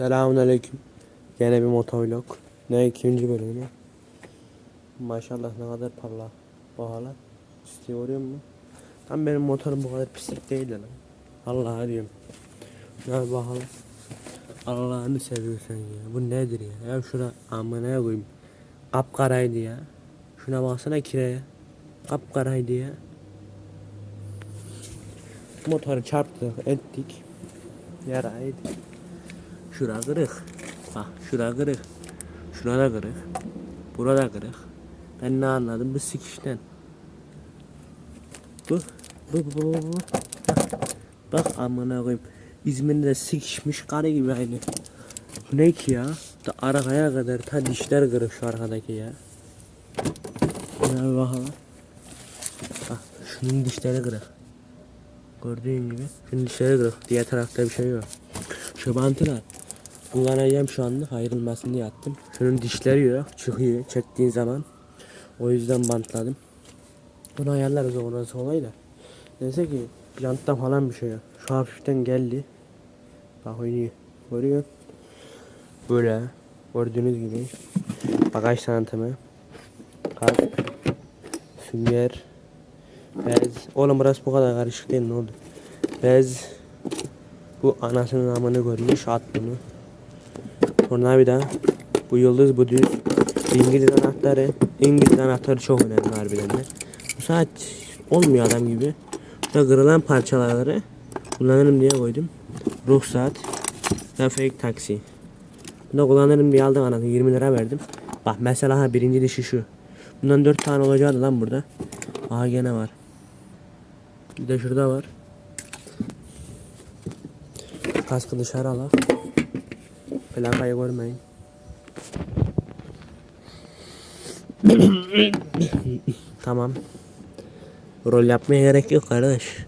Selamünaleyküm. Gene bir motovlog. Ne ikinci bölümü. Maşallah ne kadar parlak. Bahala. İstiyor mu? Tam benim motorum bu kadar pislik değil lan. Allah'a diyorum. Ne bakalım. Allah'ını seviyorsan ya. Bu nedir ya? Ya şuna amına koyayım. Kapkaraydı ya. Şuna baksana kireye. Kapkaraydı ya. Motoru çarptık, ettik. Yaraydı. Şura kırık. Bak şura kırık. Şurada kırık. Burada kırık. Ben ne anladım bu sikişten. Bu. Bu bu bu bu. Bak, bak amına koyayım. İzmir'de sikişmiş karı gibi aynı. Bu ne ki ya? Da arkaya kadar ta dişler kırık şu arkadaki ya. Buna bir bakalım. Bak şunun dişleri kırık. Gördüğün gibi. Şunun dişleri kırık. Diğer tarafta bir şey yok. Şu bantılar. Kullanacağım şu anlık ayrılmasın diye attım. Şunun dişleri yok. Çıkıyor çektiğin zaman. O yüzden bantladım. Bunu ayarlarız orası olay da. Neyse ki jantta falan bir şey yok. Şu hafiften geldi. Bak oynuyor. Görüyor. Böyle. Gördüğünüz gibi. Bagaj tanıtımı. Kask. Sünger. Bez. Oğlum burası bu kadar karışık değil ne oldu? Bez. Bu anasının amını görmüş at bunu. Daha bu yıldız bu düz. İngiliz anahtarı. İngiliz anahtarı çok önemli harbiden de. Bu saat olmuyor adam gibi. Burada kırılan parçaları kullanırım diye koydum. Ruhsat ve fake taksi. Bunu kullanırım diye aldım anahtarı 20 lira verdim. Bak mesela ha birinci dişi şu. Bundan 4 tane olacaktı lan burada. Aha gene var. Bir de şurada var. Kaskı dışarı al. Plakayı görmeyin. tamam. Rol yapmaya gerek yok kardeş.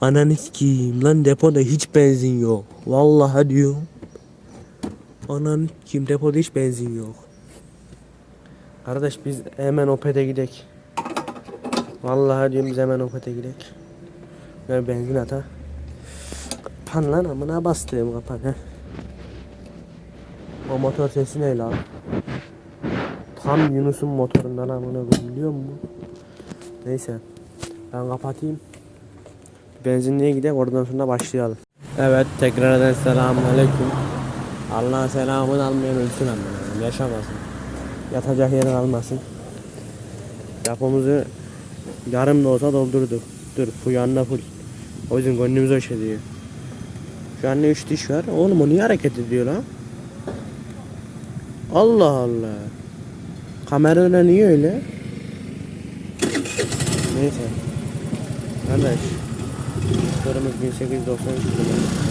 Ananı sikeyim lan depoda hiç benzin yok. Vallahi diyorum. Ananı kim depoda hiç benzin yok. Kardeş biz hemen Opet'e gidek. Vallahi diyorum biz hemen Opet'e gidek. Ve benzin ata. Kapan lan amına bastığım kapan he. O motor sesi ne lan? Tam Yunus'un motorundan amına koyayım biliyor musun? Neyse. Ben kapatayım. Benzinliğe gidelim oradan sonra başlayalım. Evet tekrardan selamun aleyküm. Allah'a selamını almayan ölsün amına yaşamasın. Yatacak yer kalmasın. Depomuzu yarım da olsa doldurduk. Dur bu yanına full. O yüzden gönlümüz hoş ediyor. Şu an ne üç diş var. Oğlum o niye hareket ediyor lan? Allah Allah. Kamerayla niye öyle? Neyse. Kardeş. Motorumuz 1893 km.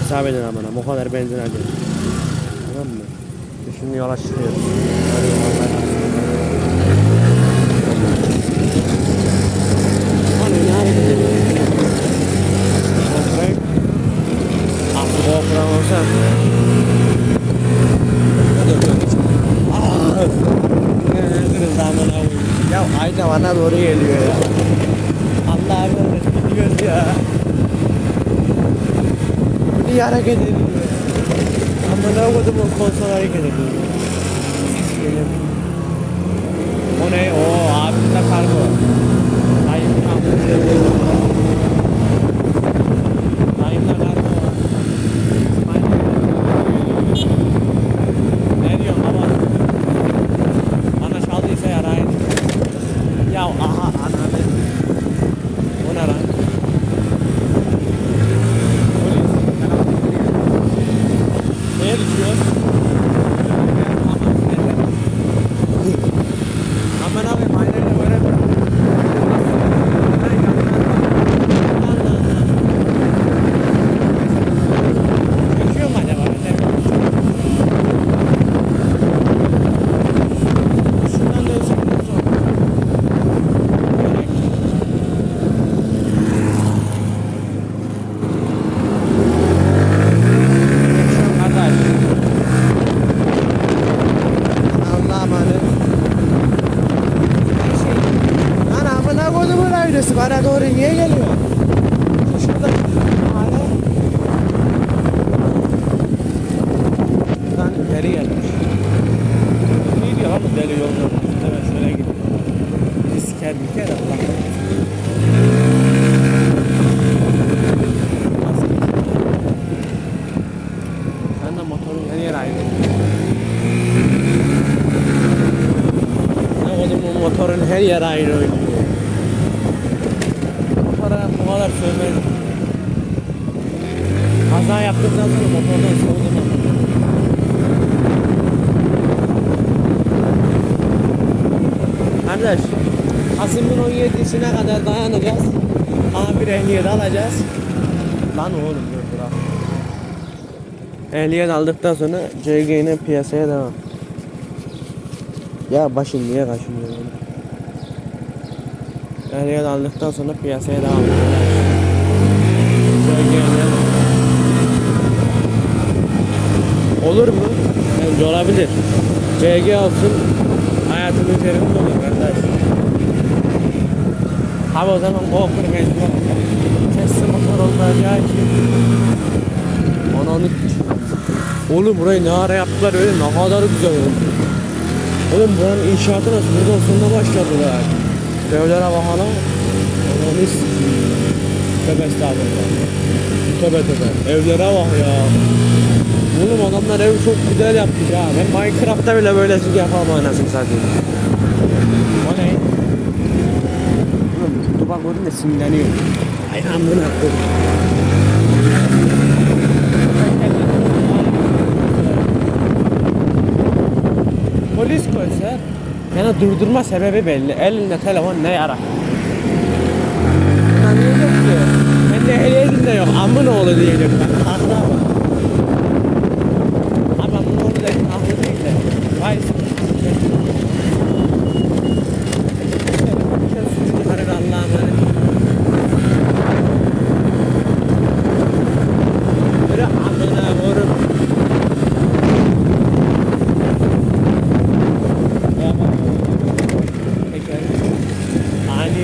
Hesap edin amına. Bu kadar benzin harcadık. Tamam mı? Şimdi yola çıkıyoruz. Hadi Hani. Aklı bokran olsa. Koyayım. Ya ayna bana doğru geliyor ya. Allah'a emanet gidiyoruz ya. Bu niye hareket ediyor? Amına koydum o konsol hareket ediyor. O ne? O abimde kargo. Hayır, Dayımda kargo. niye geliyor? Şurada hala yani geri gelmiş. İyi ya bu deli yolda. Hemen şöyle gidiyor. Disker bir kere Allah'ım. her yer aynı oyun. Kadar sövmez. Kaza yaptıktan sonra motordan soğudum. Kardeş, Kasım'ın 17'sine kadar dayanacağız. A1 ehliyet alacağız. Lan oğlum dur bırak. Ehliyet aldıktan sonra CG piyasaya devam. Ya başın niye kaşınıyor? Ehliyet aldıktan sonra piyasaya devam. CG ile Olur mu? Bence olabilir. CG olsun hayatımın üzerinde olur kardeş. Abi o zaman GoPro mecbur. Tesla motor olacağı için. Ananı Oğlum burayı ne ara yaptılar öyle ne kadar güzel oldu. Oğlum buranın inşaatı nasıl? Buradan sonra başladılar. Evlere bakalım. Ananı s**eyim. Tövbe estağfurullah. Tövbe tövbe. Evlere bak ya. Oğlum adamlar evi çok güzel yapmış ha. Ben Minecraft'ta bile böylesini yapamam anasını satayım. O ne? Oğlum duba gördüm de sinirleniyor. Ay amına koyayım. Polis koysa yani durdurma sebebi belli. Elinde telefon ne yarar? Lan niye yok ki? Ben de ehliyetim de yok. Amın oğlu diyecek ben. Haklı ama. Abi amın oğlu dedim haklı değil de. Vay Allah'a emanet. Yürü amına koyayım. Teker. Ani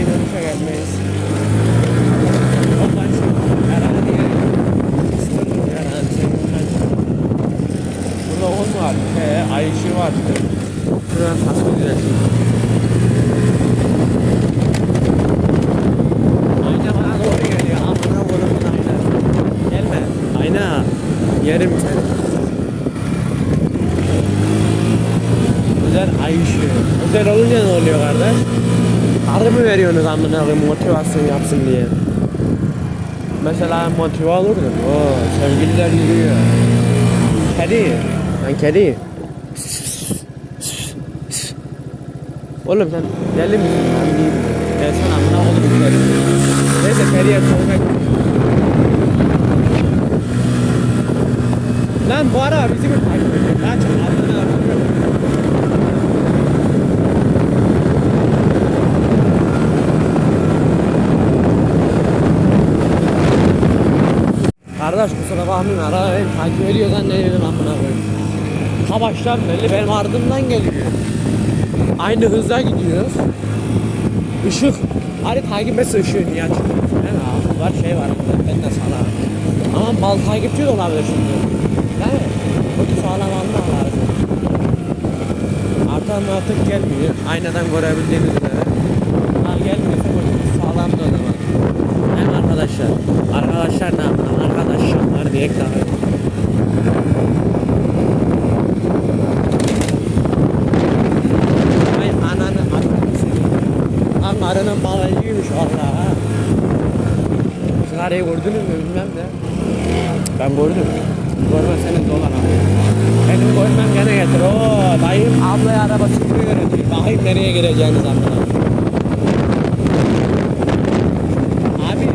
dönüşe gelmeyiz. Ondan sonra herhalde istedim herhalde. Burada on var. He, ay ışığı var. Şuradan kaskı düzelteyim. Ayna bana doğru geliyor. Amına koyayım ayna. Gelme. Ayna. Yerim seni. Özel ay ışığı. Özel olunca ne oluyor kardeş? Karı mı veriyorsunuz amına koyayım motivasyon yapsın diye? Mesela motive olurdum. Oo, sevgililer yürüyor. Kedi. Ben kedi. Oğlum sen deli misin? Ben değilim. Sana amına koydum kedi. Neyse kediye sohbet. Lan bu ara bizi mi takip ediyor? Amına koyayım. Kardeş kusura bakmayın ara beni takip ediyor zannediyordum amına koyayım. Ta baştan belli benim ardımdan geliyor. Aynı hızla gidiyoruz. Işık. Hani takip etse ışığı niye açmıyor? Yani var şey var ben de sana. Ama bal takipçi de olabilir şimdi. Mi? Kötü sağlam alma lazım. Artan artık gelmiyor. Aynadan görebildiğiniz üzere. Ha gelmiyorsa kötü sağlam da o zaman. Hem arkadaşlar. Arkadaşlar ne yapalım? Arkadaşlar diye daha. Ay ananı atını seveyim. Lan arının balacıymış valla ha. Sigarayı gördünüz mü bilmem de. Ben gördüm. Görme senin dolan abi. Benim görmem gene getir. Oo, dayım ablaya araba öğretiyor. Bakayım nereye gireceğiniz anlamına. Abi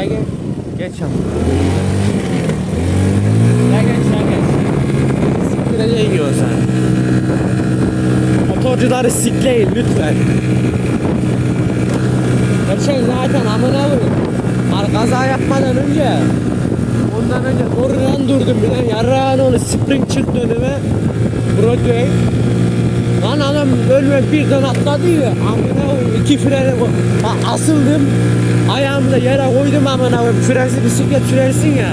ya gel. Geç yavrum. Ya geç ya geç. Siktireceğin yiyorsun sen. Motorcuları sikleyin lütfen. Geçen zaten amına vurun. Kaza yapmadan önce Ondan önce kornadan durdum bir de yarrağın onu spring çıktı önüme Broadway Lan adam ölme birden atladı ya. Amına iki Ha, asıldım. Ayağımı da yere koydum amına koyayım. Frensiz bisiklet sürersin ya.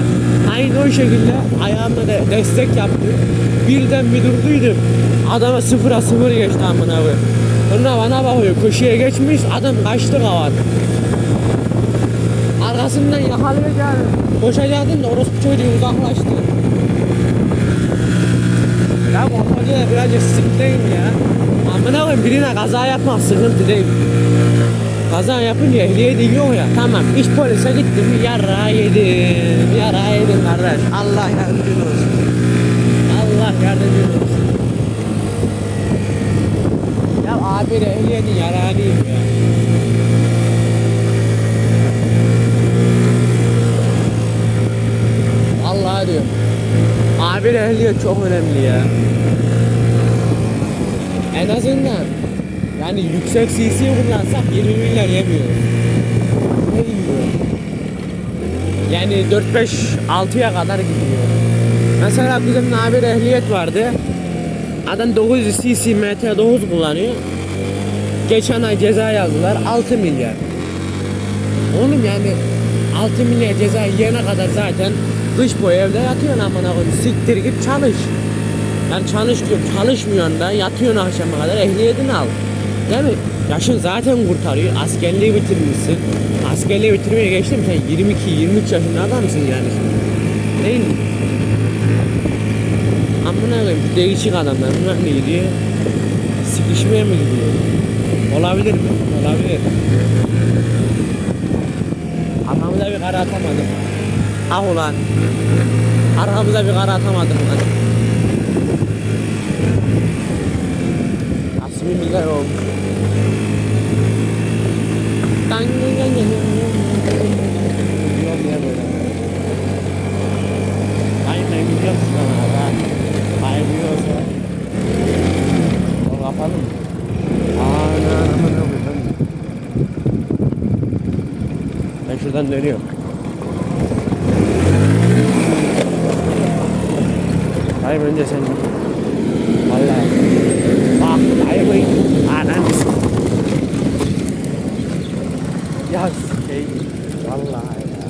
Aynı o şekilde ayağımla da destek yaptım. Birden bir durduydum. Adama sıfıra sıfır geçti amına koyayım. Sonra bana bakıyor köşeye geçmiş adam kaçtı kavat. Arkasından yakalayacaktım. Koşacaktım da orospu çocuğu uzaklaştı. Ya motorcu da birazcık sıklayın ya. Amına koyayım birine kaza yapmak sıkıntı değil. Kaza yapınca ehliyet yok ya. Tamam iş polise gittim yara yedim. Yara yedim kardeş. Allah yardımcın olsun. Allah yardımcın olsun. Ya abi ehliyetin yararıyım ya. Vallahi diyorum. Abi ehliyet çok önemli ya. En azından yani yüksek CC kullansak 20 milyar yemiyor. Ne yiyor? Yani 4-5-6'ya kadar gidiyor. Mesela bizim abi de ehliyet vardı. Adam 900 cc MT9 kullanıyor. Geçen ay ceza yazdılar 6 milyar. Oğlum yani 6 milyar ceza yiyene kadar zaten kış boyu evde yatıyorsun amına koyayım. Siktir git çalış. Yani çalış çalışmıyorsun da yatıyorsun akşama kadar ehliyetini al. Değil mi? Yaşın zaten kurtarıyor. Askerliği bitirmişsin. Askerliği bitirmeye geçtim sen 22-23 yaşında adamsın yani. Değil mi? Amına koyayım değişik adamlar. Bunlar ne gidiyor? Sıkışmaya mı gidiyor? Olabilir mi? Olabilir. Arkamıza bir kara atamadık. Ah ulan. Arkamıza bir kara atamadık lan. Asmi milyar olmuş. Tan- Yol niye böyle? Ay ben gidiyorum şuradan abi. ha. Kaybıyorsa. Yol kapalı mı? Ana aman ne oluyor lan? Ben şuradan dönüyorum. Hayır önce sen Vallahi Bak hayır Ananı s- Ya şey Vallahi ya.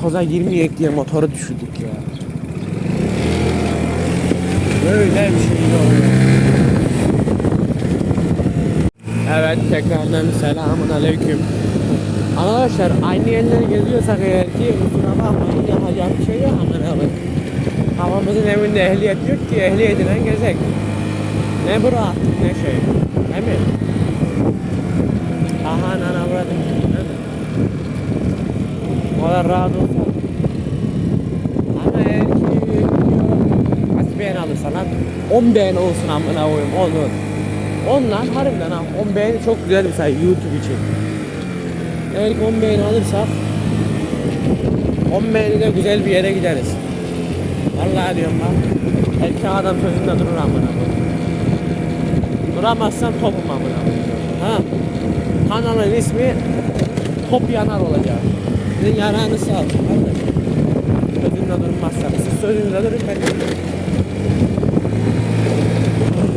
Toza girmeyek diye motoru düşürdük ya. Böyle bir şey yok. Evet tekrardan selamun aleyküm. Arkadaşlar aynı yerleri geziyorsak eğer ki kusura bakmayın yapacak bir şey yok. Aman abi. Havamızın evinde ehliyet yok ki ehliyetiyle gezek. Ne bu rahatlık ne şey. Değil mi? Aha nana burada. O kadar rahat olsa. Ama eğer ki kaç beğen alırsan lan 10 beğen olsun amına koyayım olur. Ondan harbiden ha 10 beğeni çok güzel bir sayı YouTube için. Eğer ki 10 beğeni alırsak 10 beğeni de güzel bir yere gideriz. Vallahi diyorum bak. Erkek adam sözünde durur amına koyayım. Duramazsam topum amına. Ha. Kanalın ismi Top Yanar olacak. Sizin yanağını sağ olsun kardeşim. Sözünde durmazsanız. Siz sözünüzde durun ben de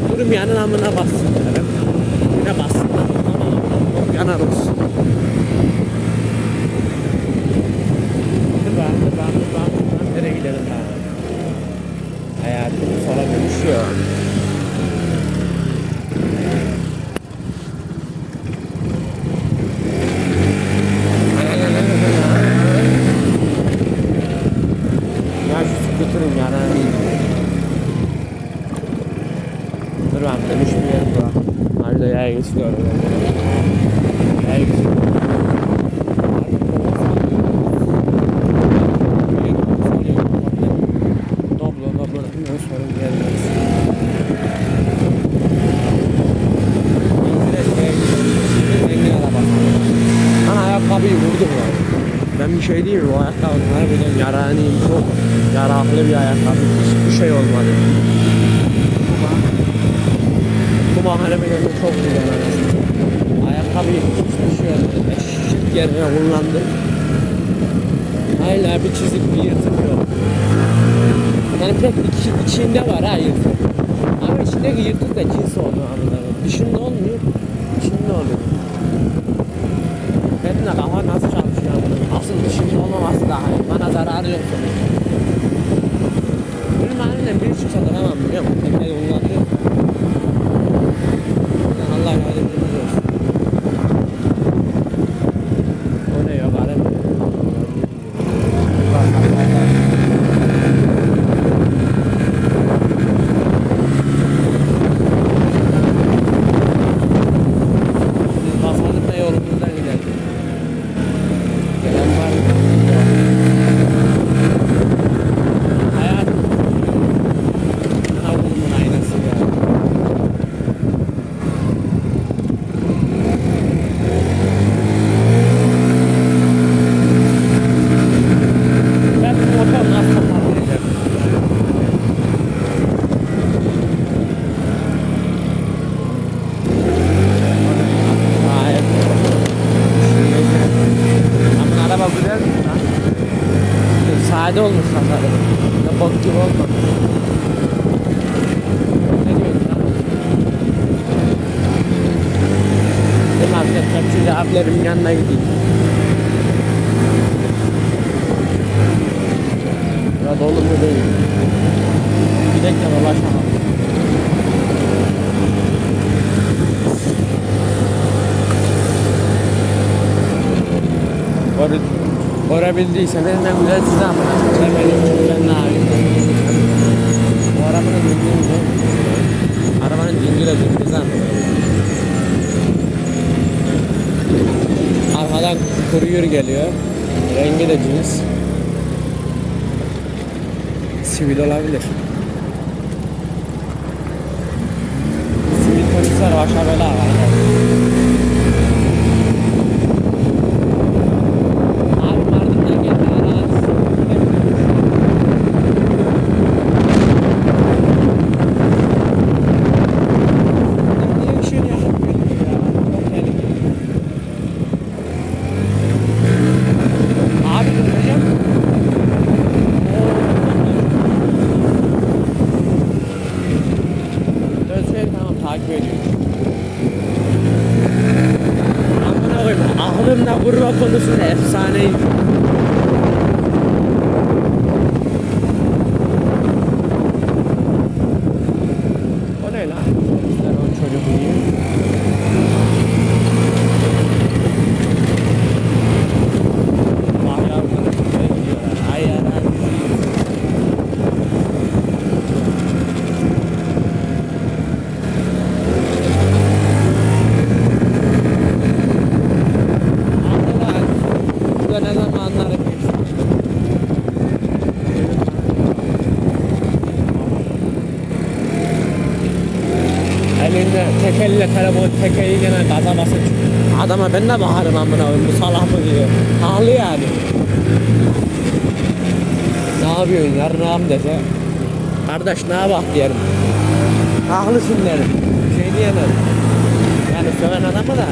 Durum yanın amına bassınlar. Yine. Top yanar olsun. Ayan ba? Arda Yayos ko. Yayos ko. Hala bir çizik bir yırtık yok. Yani pek içi, içinde var ha yırtık. Ama İçindeki yırtık da cins oldu koyayım. Dışında olmuyor. İçinde oluyor. Benim de kafa nasıl çalışıyor. Asıl dışında olmaması daha iyi. Bana zararı yok. Benim halimden biri çıksa duramam biliyor musun? Tekneyi kullanıyor. Allah yardımcımız olsun. O ne yok araba. Bak bak bak. bak. Biz basalım da yolumuzdan gidelim. Gelen var mı? Yok. Hayat. Tavuğumun aynası ya. Ben bu motor nasıl toparlayacağım? Hayır. Ama araba güzel mi lan? Sade olmuş tasarım. Ne bok gibi olmamış. Ne diyorsun lan? Abilerin yanına gideyim. Ya dolu mu değil? Bir dakika dolaşamam. Orada Görebildiyseniz ne güzel size amına. Çekelim ben ne yapayım? Bu arabanın mi? Arabanın zinciri amına. Arkadan kuryer geliyor. Rengi de cins. Sivil olabilir. Sivil polisler başa bela var. Abi Mardin'den geldi arazi. Niye ışığını yaşatmıyorsun ya? Çok tehlikeli. Abi duracağım. Dönseydi tamam takip ediyorum. Amına koyayım aklımda kurma konusunda efsaneyim. O ne lan? Sen o çocuk uyuyor. Vay yavrum, ne diyorlar? Ay arazi. Anladılar. Burada ne zamanlar geçti. Elinde tek elle telefon tek eliyle gaza Adama ben de bakarım amına koyayım bu salak mı diyor. Haklı yani. Ne yapıyorsun yarrağım dese. Kardeş ne bak diyelim. Haklısın derim. Bir şey diyemem. Yani söven adama da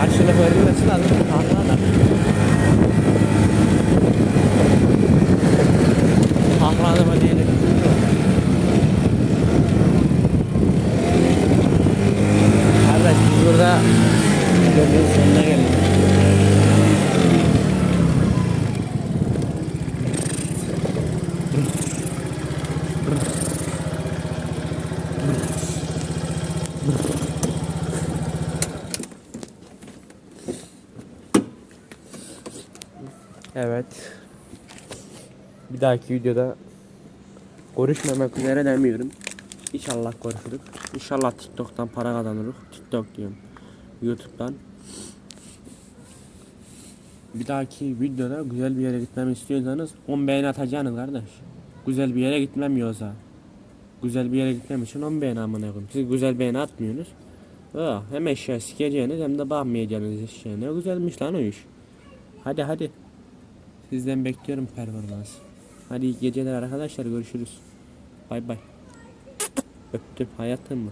karşılık verilmesi lazım. Haklı adam. Haklı adama diyelim. Kardeş biz burada videonun sonuna geldik. Evet. Bir dahaki videoda görüşmemek üzere demiyorum. İnşallah görüşürüz. İnşallah TikTok'tan para kazanırız. TikTok diyorum. YouTube'dan. Bir dahaki videoda güzel bir yere gitmemi istiyorsanız 10 beğeni atacaksınız kardeş. Güzel bir yere gitmem yoksa. Güzel bir yere gitmem için 10 beğeni amına koyayım. Siz güzel beğeni atmıyorsunuz. Ha, hem eşya sikeceğiniz hem de bakmayacaksınız eşya. Ne güzelmiş lan o iş. Hadi hadi. Sizden bekliyorum performans. Hadi iyi geceler arkadaşlar görüşürüz. Bay bay. Öptüm hayatım mı?